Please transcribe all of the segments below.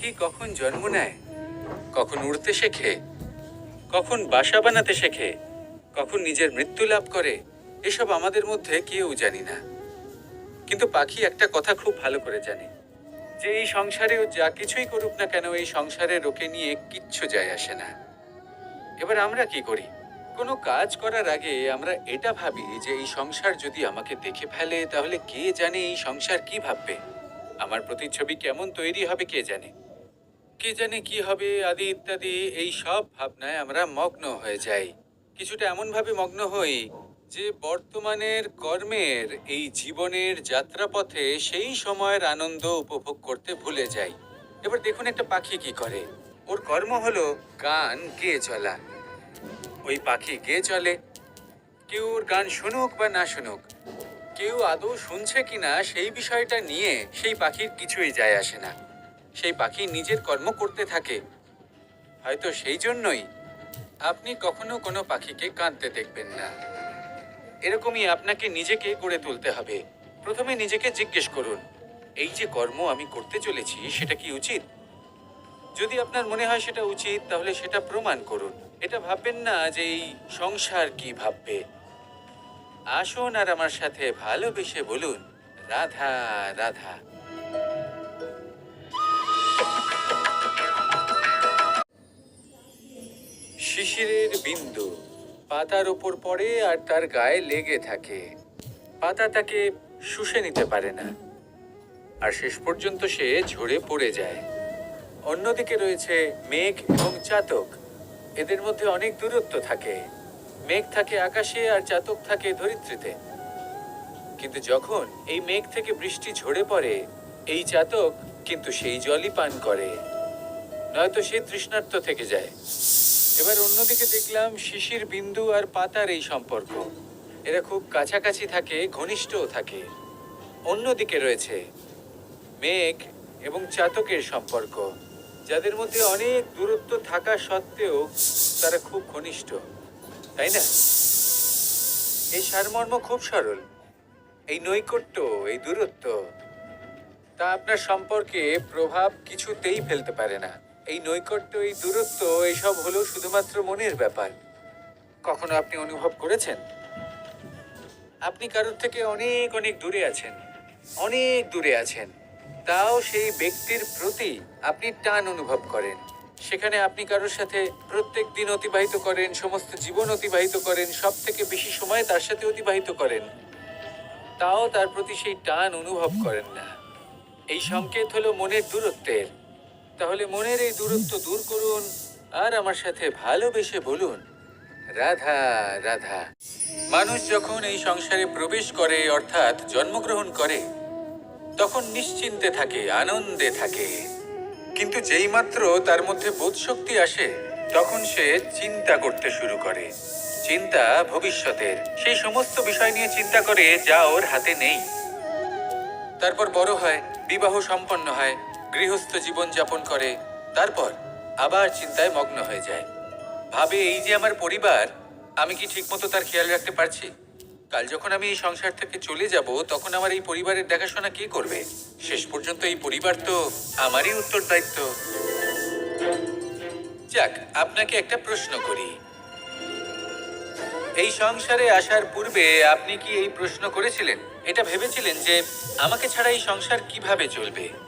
পাখি কখন জন্ম নেয়? কখন উড়তে শেখে? কখন বাসা বানাতে শেখে? কখন নিজের মৃত্যু লাভ করে? এসব আমাদের মধ্যে কেউ জানি না। কিন্তু পাখি একটা কথা খুব ভালো করে জানে, যে এই সংসারে যা কিছুই করুক না কেন, এই সংসারে রোকে নিয়ে কিচ্ছু যায় আসে না। এবার আমরা কি করি? কোনো কাজ করার আগে আমরা এটা ভাবি যে এই সংসার যদি আমাকে দেখে ফেলে, তাহলে কে জানে এই সংসার কি ভাববে? আমার প্রতিচ্ছবি কেমন তৈরি হবে কে জানে? কে জানে কি হবে, আদি ইত্যাদি, এই সব ভাবনায় আমরা মগ্ন হয়ে যাই। কিছুটা এমনভাবে মগ্ন হই যে বর্তমানের কর্মের, এই জীবনের যাত্রাপথে সেই সময়ের আনন্দ উপভোগ করতে ভুলে যাই। এবার দেখুন একটা পাখি কি করে। ওর কর্ম হলো গান গেয়ে চলা। ওই পাখি গেয়ে চলে। কেউ ওর গান শুনুক বা না শুনুক, কেউ আদৌ শুনছে কিনা সেই বিষয়টা নিয়ে সেই পাখির কিছুই যায় আসে না। সেই পাখি নিজের কর্ম করতে থাকে। হয়তো সেই জন্যই আপনি কখনো কোনো পাখিকে কাঁদতে দেখবেন না। এরকমই আপনাকে নিজেকে গড়ে তুলতে হবে। প্রথমে নিজেকে জিজ্ঞেস করুন, এই যে কর্ম আমি করতে চলেছি, সেটা কি উচিত? যদি আপনার মনে হয় সেটা উচিত, তাহলে সেটা প্রমাণ করুন। এটা ভাববেন না যে এই সংসার কি ভাববে। আসুন আর আমার সাথে ভালোবেসে বলুন, রাধা রাধা। শিশিরের বিন্দু। পাতার ওপর পড়ে আর তার গায়ে লেগে থাকে। পাতা তাকে শুষে নিতে পারে না। আর শেষ পর্যন্ত সে ঝরে পড়ে যায়। অন্যদিকে রয়েছে মেঘ এবং চাতক। এদের মধ্যে অনেক দূরত্ব থাকে। মেঘ থাকে আকাশে আর চাতক থাকে ধরিত্রীতে। কিন্তু যখন এই মেঘ থেকে বৃষ্টি ঝরে পড়ে, এই চাতক কিন্তু সেই জলই পান করে। নয়তো সে তৃষ্ণার্ত থেকে যায়। এবার অন্যদিকে দেখলাম শিশির বিন্দু আর পাতার এই সম্পর্ক। এরা খুব কাছাকাছি থাকে, ঘনিষ্ঠও থাকে। অন্যদিকে রয়েছে মেঘ এবং চাতকের সম্পর্ক, যাদের মধ্যে অনেক দূরত্ব থাকা সত্ত্বেও তারা খুব ঘনিষ্ঠ, তাই না? এই সারমর্ম খুব সরল, এই নৈকট্য, এই দূরত্ব, তা আপনার সম্পর্কে প্রভাব কিছুতেই ফেলতে পারে না। এই নৈকট্য, এই দূরত্ব, এসব হলো শুধুমাত্র মনের ব্যাপার। কখনো আপনি অনুভব করেছেন? আপনি কারোর থেকে অনেক অনেক দূরে আছেন, অনেক দূরে আছেন। তাও সেই ব্যক্তির প্রতি আপনি টান অনুভব করেন। সেখানে আপনি কারোর সাথে প্রত্যেক দিন অতিবাহিত করেন, সমস্ত জীবন অতিবাহিত করেন সব থেকে বেশি সময় তার সাথে অতিবাহিত করেন। তাও তার প্রতি সেই টান অনুভব করেন না। এই সংকেত হলো মনের দূরত্বের। তাহলে মনের এই দূরত্ব দূর করুন আর আমার সাথে ভালোবেসে বলুন, রাধা রাধা। মানুষ যখন এই সংসারে প্রবেশ করে, অর্থাৎ জন্মগ্রহণ করে, তখন নিশ্চিন্তে থাকে, আনন্দে থাকে। কিন্তু যেই মাত্র তার মধ্যে বোধশক্তি আসে, তখন সে চিন্তা করতে শুরু করে। চিন্তা ভবিষ্যতের। সেই সমস্ত বিষয় নিয়ে চিন্তা করে যা ওর হাতে নেই। তারপর বড় হয়, বিবাহ সম্পন্ন হয় গৃহস্থ জীবন যাপন করে, তারপর আবার চিন্তায় মগ্ন হয়ে যায়। ভাবে, এই যে আমার পরিবার, আমি কি ঠিকমতো তার খেয়াল রাখতে পারছি? কাল যখন আমি এই সংসার থেকে চলে যাব, তখন আমার এই পরিবারের দেখাশোনা কে করবে? শেষ পর্যন্ত এই পরিবার তো আমারই উত্তরদায়িত্ব। যাক, আপনাকে একটা প্রশ্ন করি। এই সংসারে আসার পূর্বে আপনি কি এই প্রশ্ন করেছিলেন? এটা ভেবেছিলেন যে আমাকে ছাড়া এই সংসার কীভাবে চলবে?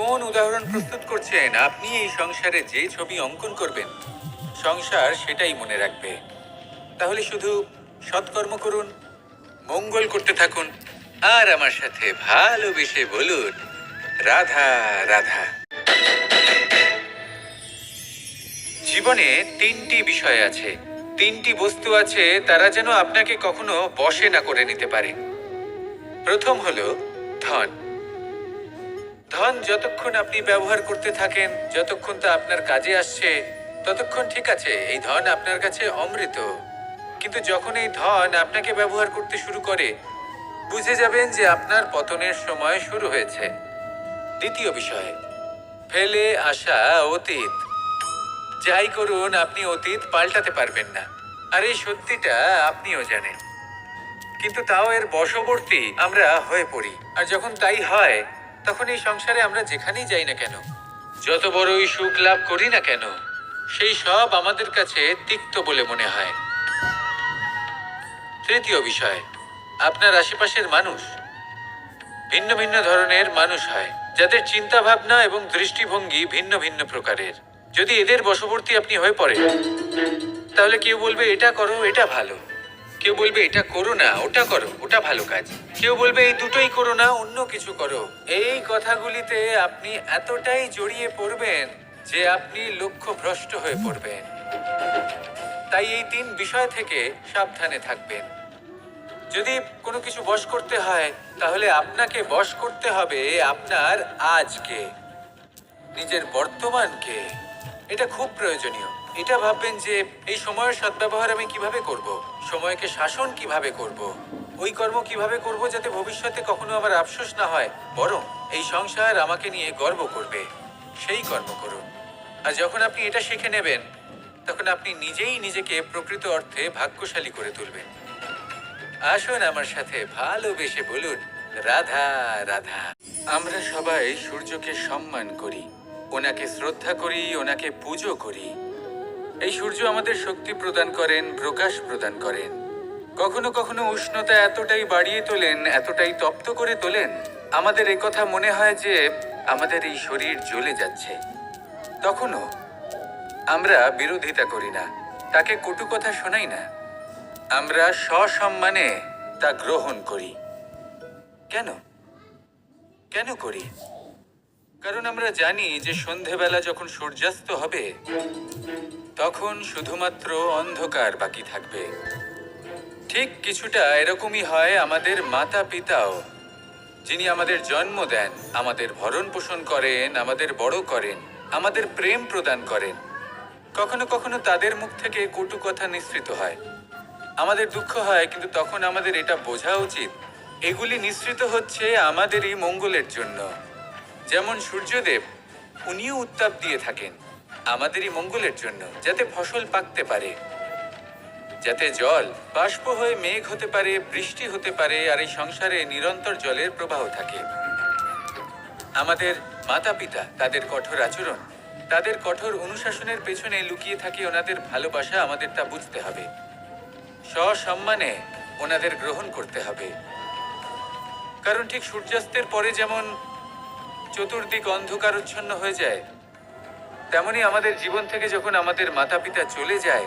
কোন উদাহরণ প্রস্তুত করছেন? আপনি এই সংসারে যে ছবি অঙ্কন করবেন, সংসার সেটাই মনে রাখবে। তাহলে শুধু সৎকর্ম করুন, মঙ্গল করতে থাকুন, আর আমার সাথে ভালোবেসে বলুন, রাধা রাধা। জীবনে তিনটি বিষয় আছে। তিনটি বস্তু আছে, তারা যেন আপনাকে কখনো বসে না করে নিতে পারে। প্রথম হলো ধন। ধন যতক্ষণ আপনি ব্যবহার করতে থাকেন, যতক্ষণ তা আপনার কাজে আসছে, ততক্ষণ ঠিক আছে, এই ধন আপনার কাছে অমৃত। কিন্তু যখন এই ধন আপনাকে ব্যবহার করতে শুরু করে, বুঝে যাবেন যে আপনার পতনের সময় শুরু হয়েছে। দ্বিতীয় বিষয়, ফেলে আসা অতীত। যাই করুন, আপনি অতীত পাল্টাতে পারবেন না। আর এই সত্যিটা আপনিও জানেন। কিন্তু তাও এর বশবর্তী আমরা হয়ে পড়ি। আর যখন তাই হয় তখন এই সংসারে আমরা যেখানেই যাই না কেন, যত বড়ই সুখ লাভ করি না কেন, সেই সব আমাদের কাছে তিক্ত বলে মনে হয়। তৃতীয় বিষয়, আপনার আশেপাশের মানুষ। ভিন্ন ভিন্ন ধরনের মানুষ হয়, যাদের চিন্তা ভাবনা এবং দৃষ্টিভঙ্গি ভিন্ন ভিন্ন প্রকারের। যদি এদের বশবর্তী আপনি হয়ে পড়েন, তাহলে কেউ বলবে, এটা করো, এটা ভালো। কেউ বলবে, এটা করো না, ওটা করো, ওটা ভালো কাজ। কেউ বলবে, এই দুটোই করো না, অন্য কিছু করো। এই কথাগুলিতে আপনি এতটাই জড়িয়ে পড়বেন যে আপনি লক্ষ্য ভ্রষ্ট হয়ে পড়বেন। তাই এই তিন বিষয় থেকে সাবধানে থাকবেন। যদি কোনো কিছু বশ করতে হয়, তাহলে আপনাকে বশ করতে হবে আপনার আজকে, নিজের বর্তমানকে। এটা খুব প্রয়োজনীয়। এটা ভাববেন যে এই সময়ের সদ্ব্যবহার আমি কীভাবে করব? সময়কে শাসন কীভাবে করব? ওই কর্ম কীভাবে করব যাতে ভবিষ্যতে কখনো আমার আফসোস না হয়? বরং এই সংসার আমাকে নিয়ে গর্ব করবে। সেই কর্ম করুন। আর যখন আপনি এটা শিখে নেবেন, তখন আপনি নিজেই নিজেকে প্রকৃত অর্থে ভাগ্যশালী করে তুলবেন। আসুন আমার সাথে ভালোবেসে বলুন, রাধা রাধা। আমরা সবাই সূর্যকে সম্মান করি। ওনাকে শ্রদ্ধা করি, ওনাকে পুজো করি। এই সূর্য আমাদের শক্তি প্রদান করেন, প্রকাশ প্রদান করেন। কখনো কখনো উষ্ণতা এতটাই বাড়িয়ে তোলেন, এতটাই তপ্ত করে তোলেন, আমাদের কথা মনে হয় যে আমাদের এই শরীর জ্বলে যাচ্ছে। তখনও আমরা বিরোধিতা করি না, তাকে কটু কথা শোনাই না। আমরা সসম্মানে তা গ্রহণ করি। কেন? কেন করি? কারণ আমরা জানি যে সন্ধেবেলা যখন সূর্যাস্ত হবে তখন শুধুমাত্র অন্ধকার বাকি থাকবে। ঠিক কিছুটা এরকমই হয় আমাদের মাতা পিতাও যিনি আমাদের জন্ম দেন, আমাদের ভরণ পোষণ করেন, আমাদের বড় করেন, আমাদের প্রেম প্রদান করেন। কখনো কখনো তাদের মুখ থেকে কটু কথা নিঃসৃত হয়। আমাদের দুঃখ হয়, কিন্তু তখন আমাদের এটা বোঝা উচিত। এগুলি নিঃসৃত হচ্ছে আমাদেরই মঙ্গলের জন্য। যেমন সূর্যদেব, উনিও উত্তাপ দিয়ে থাকেন। আমাদেরই মঙ্গলের জন্য, যাতে ফসল পাকতে পারে। যাতে জল বাষ্প হয়ে মেঘ হতে পারে, বৃষ্টি হতে পারে, আর এই সংসারে নিরন্তর জলের প্রবাহ থাকে। আমাদের মাতা পিতা তাদের কঠোর আচরণ, তাদের কঠোর অনুশাসনের পেছনে লুকিয়ে থাকে ওনাদের ভালোবাসা আমাদের তা বুঝতে হবে। সসম্মানে ওনাদের গ্রহণ করতে হবে। কারণ ঠিক সূর্যাস্তের পরে যেমন চতুর্দিক অন্ধকারচ্ছন্ন হয়ে যায় তেমনি আমাদের জীবন থেকে যখন আমাদের মাতা পিতা চলে যায়,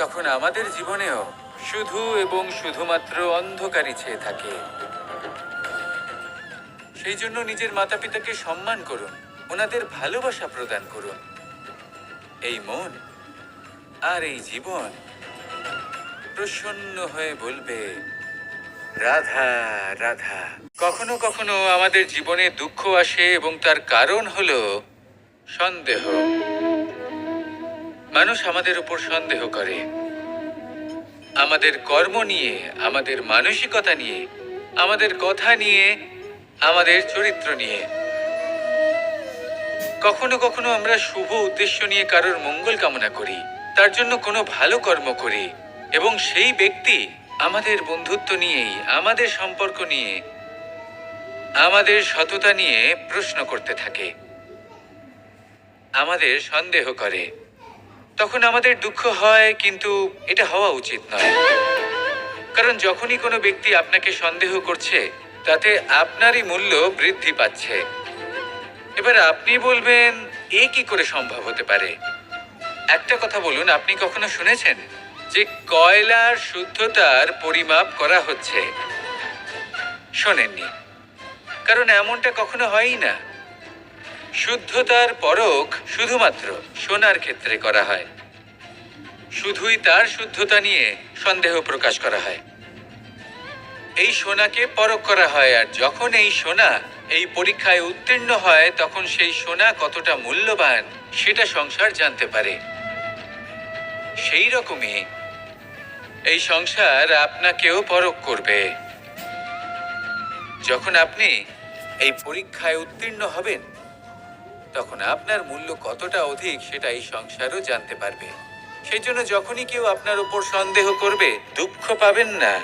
তখন আমাদের জীবনেও শুধু এবং শুধুমাত্র অন্ধকারই ছেয়ে থাকে। সেই জন্য নিজের মাতা পিতাকে সম্মান করুন, ওনাদের ভালোবাসা প্রদান করুন। এই মন আর এই জীবন প্রসন্ন হয়ে বলবে, রাধা রাধা। কখনো কখনো আমাদের জীবনে দুঃখ আসে এবং তার কারণ হলো সন্দেহ। মানুষ আমাদের উপর সন্দেহ করে। আমাদের কর্ম নিয়ে, আমাদের মানসিকতা নিয়ে, আমাদের কথা নিয়ে, আমাদের চরিত্র নিয়ে। কখনো কখনো আমরা শুভ উদ্দেশ্য নিয়ে কারোর মঙ্গল কামনা করি, তার জন্য কোনো ভালো কর্ম করি এবং সেই ব্যক্তি আমাদের বন্ধুত্ব নিয়েই আমাদের সম্পর্ক নিয়ে, আমাদের সততা নিয়ে প্রশ্ন করতে থাকে। আমাদের সন্দেহ করে। তখন আমাদের দুঃখ হয়, কিন্তু এটা হওয়া উচিত নয়। কারণ যখনই কোনো ব্যক্তি আপনাকে সন্দেহ করছে, তাতে আপনারই মূল্য বৃদ্ধি পাচ্ছে। এবার আপনি বলবেন, এ কি করে সম্ভব হতে পারে? একটা কথা বলুন, আপনি কখনো শুনেছেন যে কয়লার শুদ্ধতার পরিমাপ করা হচ্ছে? শোনেননি। কারণ এমনটা কখনো হয়ই না। শুদ্ধতার পরখ শুধুমাত্র সোনার ক্ষেত্রে করা হয়। শুধুই তার শুদ্ধতা নিয়ে সন্দেহ প্রকাশ করা হয়। এই সোনাকে পরখ করা হয় আর যখন এই সোনা এই পরীক্ষায় উত্তীর্ণ হয়, তখন সেই সোনা কতটা মূল্যবান সেটা সংসার জানতে পারে। সেই রকমই এই সংসার আপনাকেও পরখ করবে। যখন আপনি এই পরীক্ষায় উত্তীর্ণ হবেন তখন আপনার মূল্য কতটা অধিক সেটা এই সংসারও জানতে পারবে। সেই জন্য যখনই কেউ আপনার উপর সন্দেহ করবে, দুঃখ পাবেন না।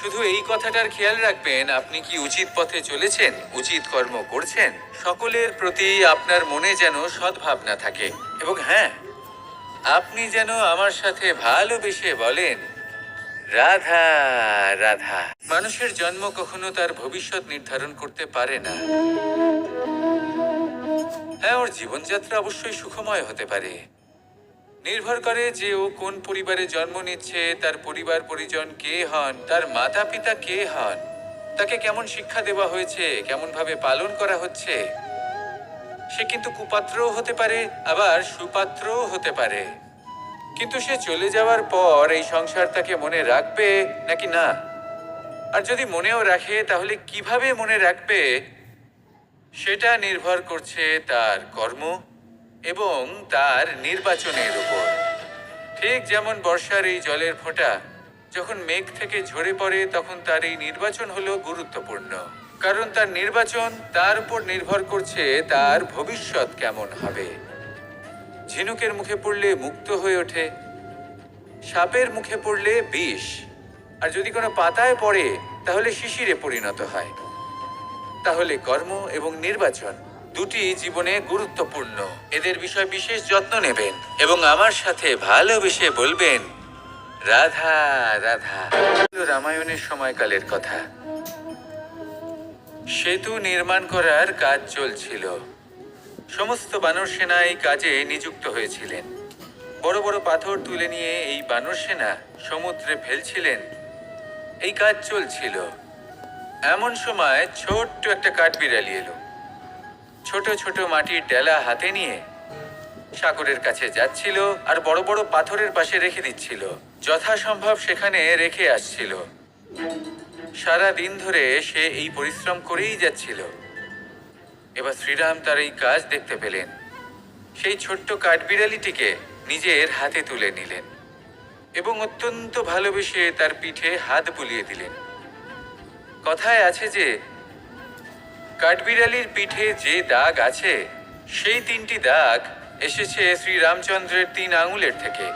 শুধু এই কথাটার খেয়াল রাখবেন, আপনি কি উচিত পথে চলেছেন? উচিত কর্ম করছেন? সকলের প্রতি আপনার মনে যেন সদ্ভাবনা থাকে। এবং হ্যাঁ আপনি যেন আমার সাথে ভালোবেসে বলেন, রাধা রাধা। মানুষের জন্ম কখনো তার ভবিষ্যৎ নির্ধারণ করতে পারে না। হ্যাঁ ওর জীবনযাত্রা অবশ্যই সুখময় হতে পারে। নির্ভর করে যে ও কোন পরিবারে জন্ম নিচ্ছে, তার পরিবার পরিজন কে হন, তার মাতা পিতা কে হন, তাকে কেমন শিক্ষা দেওয়া হয়েছে কেমন ভাবে পালন করা হচ্ছে, সে কিন্তু কুপাত্রও হতে পারে, আবার সুপাত্রও হতে পারে। কিন্তু সে চলে যাওয়ার পর এই সংসার তাকে মনে রাখবে নাকি না? আর যদি মনেও রাখে, তাহলে কীভাবে মনে রাখবে? সেটা নির্ভর করছে তার কর্ম এবং তার নির্বাচনের উপর। ঠিক যেমন বর্ষার এই জলের ফোঁটা, যখন মেঘ থেকে ঝরে পড়ে তখন তার এই নির্বাচন হলো গুরুত্বপূর্ণ। কারণ তার নির্বাচন তার উপর নির্ভর করছে তার ভবিষ্যৎ কেমন হবে। ঝিনুকের মুখে পড়লে মুক্ত হয়ে ওঠে, সাপের মুখে পড়লে বিষ, আর যদি কোনো পাতায় পড়ে তাহলে শিশিরে পরিণত হয়। তাহলে কর্ম এবং নির্বাচন দুটি জীবনে গুরুত্বপূর্ণ। এদের বিষয় বিশেষ যত্ন নেবেন এবং আমার সাথে ভালোবেসে বলবেন, রাধা রাধা। রামায়ণের সময়কালের কথা। সেতু নির্মাণ করার কাজ চলছিল। সমস্ত বানর সেনা এই কাজে নিযুক্ত হয়েছিলেন। বড় বড় পাথর তুলে নিয়ে এই বানর সেনা সমুদ্রে ফেলছিলেন। এই কাজ চলছিল। এমন সময় ছোট্ট একটা কাঠবিড়ালি এলো। ছোট ছোট মাটির ডেলা হাতে নিয়ে সাগরের কাছে যাচ্ছিল আর বড় বড় পাথরের পাশে রেখে দিচ্ছিল। যথাসম্ভব সেখানে রেখে আসছিল। সারা দিন ধরে সে এই পরিশ্রম করেই যাচ্ছিল। এবার শ্রীরাম তার এই কাজ দেখতে পেলেন। সেই ছোট্ট কাঠবিড়ালিটিকে নিজের হাতে তুলে নিলেন এবং অত্যন্ত ভালোবেসে তার পিঠে হাত বুলিয়ে দিলেন। কথায় আছে যে, কাঠবিড়ালির পিঠে যে দাগ আছে, সেই তিনটি দাগ এসেছে শ্রী রামচন্দ্রের তিন আঙুলের থেকে।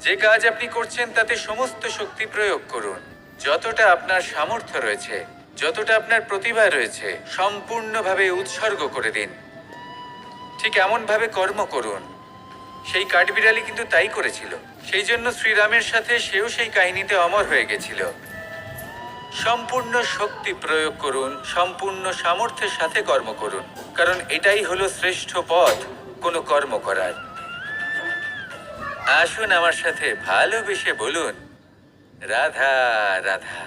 যে কাজ আপনি করছেন, তাতে সমস্ত শক্তি প্রয়োগ করুন। যতটা আপনার সামর্থ্য রয়েছে, যতটা আপনার প্রতিভা রয়েছে, সম্পূর্ণভাবে উৎসর্গ করে দিন। ঠিক এমন ভাবে কর্ম করুন। সেই কাঠবিড়ালি কিন্তু তাই করেছিল। সেই জন্য শ্রীরামের সাথে সেও সেই কাহিনীতে অমর হয়ে গেছিল। সম্পূর্ণ শক্তি প্রয়োগ করুন, সম্পূর্ণ সামর্থ্যের সাথে কর্ম করুন, কারণ এটাই হলো শ্রেষ্ঠ পথ কোনো কর্ম করার। আসুন আমার সাথে ভালোবেসে বলুন, রাধা রাধা।